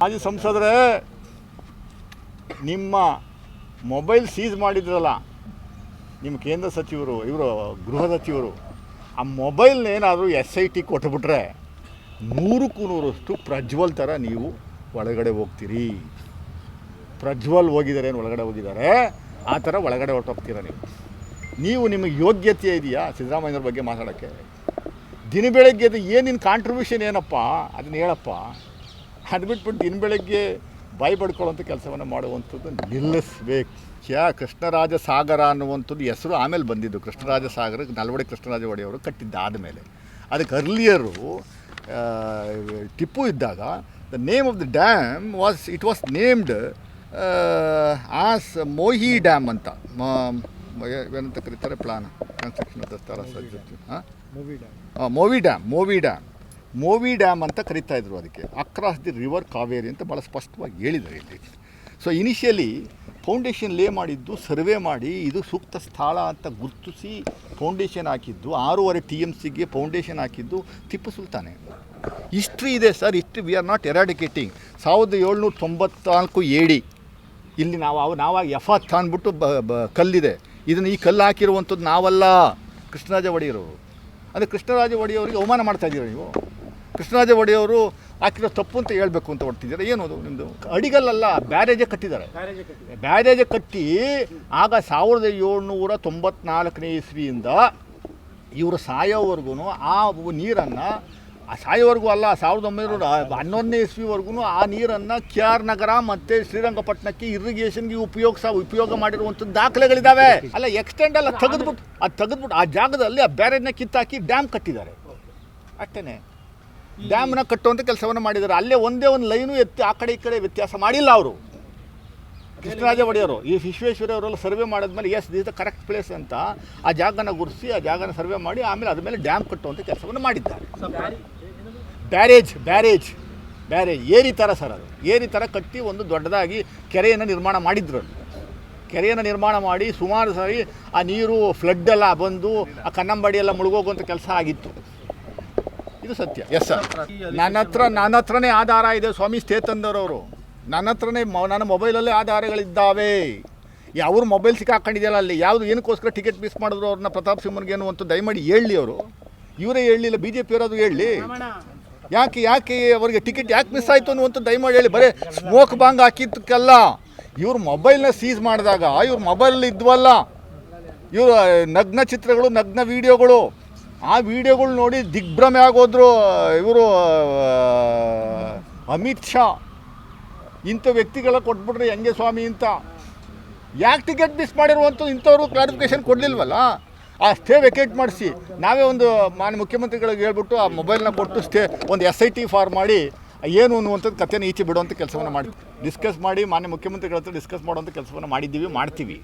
ಮಾಜಿ ಸಂಸದರೇ, ನಿಮ್ಮ mobile seize ಮಾಡಿದ್ರಲ್ಲ, ನಿಮ್ಮ ಕೇಂದ್ರ ಸಚಿವರು, ಇವರು ಗೃಹ ಸಚಿವರು, ಆ ಮೊಬೈಲ್ನ ಏನಾದರೂ ಎಸ್ ಐ ಟಿ ಕೊಟ್ಬಿಟ್ರೆ ನೂರಕ್ಕೂ ನೂರಷ್ಟು ಪ್ರಜ್ವಲ್ ಥರ ನೀವು ಒಳಗಡೆ ಹೋಗ್ತೀರಿ. ಪ್ರಜ್ವಲ್ ಹೋಗಿದ್ದಾರೆ ಏನು ಒಳಗಡೆ ಹೋಗಿದ್ದಾರೆ, ಆ ಥರ ಒಳಗಡೆ ಹೊರಟೋಗ್ತೀರ ನೀವು. ನೀವು ನಿಮಗೆ ಯೋಗ್ಯತೆ ಇದೆಯಾ ಸಿದ್ದರಾಮಯ್ಯವ್ರ ಬಗ್ಗೆ ಮಾತಾಡೋಕ್ಕೆ? ದಿನ ಬೆಳಗ್ಗೆದು ಏನು ಏನಿನ ಕಾಂಟ್ರಿಬ್ಯೂಷನ್ ಏನಪ್ಪ? ಅದನ್ನ ಹೇಳಪ್ಪ. ಅದು ಬಿಟ್ಬಿಟ್ಟು ದಿನ ಬೆಳಗ್ಗೆ ಬಾಯಿ ಪಡ್ಕೊಳ್ಳೋಂಥ ಕೆಲಸವನ್ನು ಮಾಡುವಂಥದ್ದು ನಿಲ್ಲಿಸ್ಬೇಕು. ಯಾ ಕೃಷ್ಣರಾಜ ಸಾಗರ ಅನ್ನುವಂಥದ್ದು ಹೆಸರು ಆಮೇಲೆ ಬಂದಿದ್ದು. ಕೃಷ್ಣರಾಜ ಸಾಗರ ನಲ್ವಡಿ ಕೃಷ್ಣರಾಜ ಒಡೆಯವರು ಕಟ್ಟಿದ್ದಾದ ಮೇಲೆ ಅದಕ್ಕೆ ಅರ್ಲಿಯರು ಟಿಪ್ಪು ಇದ್ದಾಗ the name of the dam was it was named as Mohi dam ಅಂತ. ಏನಂತ ಕರೀತಾರೆ? ಪ್ಲಾನ್ ಕನ್ಸ್ಟ್ರಕ್ಷನ್ ಹಾಂ Movi dam Movi dam Movi dam ಅಂತ ಕರಿತಾ ಇದ್ರು ಅದಕ್ಕೆ. ಅಕ್ರಾಸ್ ದಿ ರಿವರ್ ಕಾವೇರಿ ಅಂತ ಭಾಳ ಸ್ಪಷ್ಟವಾಗಿ ಹೇಳಿದರು ಇಲ್ಲಿ. ಸೊ ಇನಿಷಿಯಲಿ ಫೌಂಡೇಶನ್ ಲೇ ಮಾಡಿದ್ದು, ಸರ್ವೆ ಮಾಡಿ, ಇದು ಸೂಕ್ತ ಸ್ಥಳ ಅಂತ ಗುರುತಿಸಿ ಫೌಂಡೇಶನ್ ಹಾಕಿದ್ದು, ಆರೂವರೆ ಟಿ ಎಂ ಸಿಗೆ ಫೌಂಡೇಶನ್ ಹಾಕಿದ್ದು ತಿಪ್ಪು ಸುಲ್ತಾನೆ. ಹಿಸ್ಟ್ರಿ ಇದೆ sir history we are not eradicating ಸಾವಿರದ ಏಳ್ನೂರ ತೊಂಬತ್ನಾಲ್ಕು ಡಿ ಇಲ್ಲಿ ನಾವು ನಾವಾಗ ಆತ್ ಅಂದ್ಬಿಟ್ಟು ಬ ಬ, ಕಲ್ಲಿದೆ. ಇದನ್ನು ಈ ಕಲ್ಲು ಹಾಕಿರುವಂಥದ್ದು ನಾವಲ್ಲ, ಕೃಷ್ಣರಾಜ ಒಡೆಯರು. ಅಂದರೆ ಕೃಷ್ಣರಾಜ ಒಡೆಯವರಿಗೆ ಅವಮಾನ ಮಾಡ್ತಾ ಇದ್ದೀರಾ ನೀವು? ಕೃಷ್ಣರಾಜ ಒಡೆಯವರು ಹಾಕಿರೋ ತಪ್ಪು ಅಂತ ಹೇಳ್ಬೇಕು ಅಂತ ಹೊರ್ತಿದ್ದಾರೆ ಏನು ಅದು ನಿಮ್ಮದು ಅಡಿಗಲ್ಲಲ್ಲ ಬ್ಯಾರೇಜೇ ಕಟ್ಟಿದ್ದಾರೆ. ಬ್ಯಾರೇಜ್ ಕಟ್ಟಿ ಆಗ ಸಾವಿರದ ಏಳ್ನೂರ ತೊಂಬತ್ನಾಲ್ಕನೇ ಇಸ್ವಿಯಿಂದ ಇವರು ಸಾಯೋವರೆಗೂ ಆ ನೀರನ್ನು ಸಾಯೋವರೆಗೂ ಅಲ್ಲ ಸಾವಿರದ ಒಂಬೈನೂರ ಹನ್ನೊಂದನೇ ಇಸ್ವಿವರೆಗೂ ಆ ನೀರನ್ನು ಕೆ ಆರ್ ನಗರ ಮತ್ತು ಶ್ರೀರಂಗಪಟ್ಟಣಕ್ಕೆ ಇರಿಗೇಷನ್ಗೆ ಉಪಯೋಗಿಸ ಉಪಯೋಗ ಮಾಡಿರುವಂಥ ದಾಖಲೆಗಳಿದ್ದಾವೆ ಅಲ್ಲ ಎಕ್ಸ್ಟೆಂಡ್ ಎಲ್ಲ ತೆಗೆದ್ಬಿಟ್ಟು ಅದು ತೆಗೆದ್ಬಿಟ್ಟು ಆ ಜಾಗದಲ್ಲಿ ಆ ಬ್ಯಾರೇಜ್ನ ಕಿತ್ತಾಕಿ ಡ್ಯಾಮ್ ಕಟ್ಟಿದ್ದಾರೆ. ಅಷ್ಟೇ ಡ್ಯಾಮ್ನ ಕಟ್ಟುವಂಥ ಕೆಲಸವನ್ನು ಮಾಡಿದ್ದಾರೆ. ಅಲ್ಲೇ ಒಂದೇ ಒಂದು ಲೈನು ಎತ್ತಿ ಆ ಕಡೆ ಈ ಕಡೆ ವ್ಯತ್ಯಾಸ ಮಾಡಿಲ್ಲ ಅವರು. ಕೃಷ್ಣರಾಜ ಒಡೆಯವರು ಈ ವಿಶ್ವೇಶ್ವರ ಅವರೆಲ್ಲ ಸರ್ವೆ ಮಾಡಿದ್ಮೇಲೆ yes this the correct place ಅಂತ ಆ ಜಾಗನ ಗುರ್ಸಿ ಆ ಜಾಗನ ಸರ್ವೆ ಮಾಡಿ, ಆಮೇಲೆ ಅದ್ರ ಮೇಲೆ ಡ್ಯಾಮ್ ಕಟ್ಟುವಂಥ ಕೆಲಸವನ್ನು ಮಾಡಿದ್ದಾರೆ. ಬ್ಯಾರೇಜ್ ಬ್ಯಾರೇಜ್ ಬ್ಯಾರೇಜ್, ಏರಿ ಥರ ಸರ್ ಅದು. ಏರಿ ಥರ ಕಟ್ಟಿ ಒಂದು ದೊಡ್ಡದಾಗಿ ಕೆರೆಯನ್ನು ನಿರ್ಮಾಣ ಮಾಡಿದ್ರು. ಕೆರೆಯನ್ನು ನಿರ್ಮಾಣ ಮಾಡಿ ಸುಮಾರು ಸಾರಿ ಆ ನೀರು ಫ್ಲಡ್ ಎಲ್ಲ ಬಂದು, ಆ ಕನ್ನಂಬಾಡಿ ಎಲ್ಲ ಮುಳುಗೋಗುವಂಥ ಕೆಲಸ ಆಗಿತ್ತು. ಇದು ಸತ್ಯ. ಎಸ್ ಸರ್ ನನ್ನ ಹತ್ರ, ನನ್ನ ಹತ್ರನೇ ಆಧಾರ ಇದೆ ಸ್ವಾಮಿ ಸ್ಟೇತಂದರವರು. ನನ್ನ ಹತ್ರನೇ ನನ್ನ ಮೊಬೈಲಲ್ಲೇ ಆಧಾರಗಳಿದ್ದಾವೆ. ಅವ್ರ ಮೊಬೈಲ್ ಸಿಕ್ಕಾಕೊಂಡಿದೆಯಲ್ಲ ಅಲ್ಲಿ? ಯಾವುದು ಏನಕ್ಕೋಸ್ಕರ ಟಿಕೆಟ್ ಮಿಸ್ ಮಾಡಿದ್ರು ಅವ್ರನ್ನ ಪ್ರತಾಪ್ ಸಿಂಹನ್ಗೆ ಏನು ಅಂತ ದಯಮಾಡಿ ಹೇಳಿ ಅವರು. ಇವರೇ ಹೇಳಲಿಲ್ಲ ಬಿ ಜೆ ಪಿ ಅವರದು ಹೇಳಿ. ಯಾಕೆ ಯಾಕೆ ಅವರಿಗೆ ಟಿಕೆಟ್ ಯಾಕೆ ಮಿಸ್ ಆಯಿತು ಅನ್ನುವಂಥ ದಯಮಾಡಿ ಹೇಳಿ. ಬರೇ ಸ್ಮೋಕ್ ಬಾಂಗ್ ಹಾಕಿದ್ದಕ್ಕೆಲ್ಲ ಇವ್ರ ಮೊಬೈಲ್ನ ಸೀಸ್ ಮಾಡಿದಾಗ, ಇವ್ರ ಮೊಬೈಲ್ ಇದ್ವಲ್ಲ. ಇವರು ನಗ್ನ ಚಿತ್ರಗಳು, ನಗ್ನ ವಿಡಿಯೋಗಳು ಆ ವಿಡಿಯೋಗಳು ನೋಡಿ ದಿಗ್ಭ್ರಮೆ ಆಗೋದ್ರು, ಇವರು ಅಮಿತ್ ಶಾ, ಇಂಥ ವ್ಯಕ್ತಿಗಳ ಕೊಟ್ಬಿಟ್ರೆ ಹೆಂಗೆ ಸ್ವಾಮಿ ಅಂತ. ಯಾಕೆ ಟಿಕೆಟ್ ಮಿಸ್ ಮಾಡಿರುವಂಥ ಇಂಥವ್ರು ಕ್ಲಾರಿಫಿಕೇಶನ್ ಕೊಡಲಿಲ್ವಲ್ಲ? ಆ ಸ್ಟೇ ವೆಕೇಟ್ ಮಾಡಿಸಿ. ನಾವೇ ಒಂದು ಮಾನ್ಯ ಮುಖ್ಯಮಂತ್ರಿಗಳಿಗೆ ಹೇಳ್ಬಿಟ್ಟು ಆ ಮೊಬೈಲ್ನ ಕೊಟ್ಟು ಸ್ಟೇ, ಒಂದು ಎಸ್ ಐ ಟಿ ಫಾರ್ ಮಾಡಿ, ಏನು ಅನ್ನುವಂಥದ್ದು ಕಥೆನ ಈಚೆ ಬಿಡುವಂಥ ಕೆಲಸವನ್ನು ಮಾಡಿ ಡಿಸ್ಕಸ್ ಮಾಡಿ, ಮಾನ್ಯ ಮುಖ್ಯಮಂತ್ರಿಗಳ ಹತ್ರ ಡಿಸ್ಕಸ್ ಮಾಡುವಂಥ ಕೆಲಸವನ್ನು ಮಾಡಿದ್ದೀವಿ, ಮಾಡ್ತೀವಿ.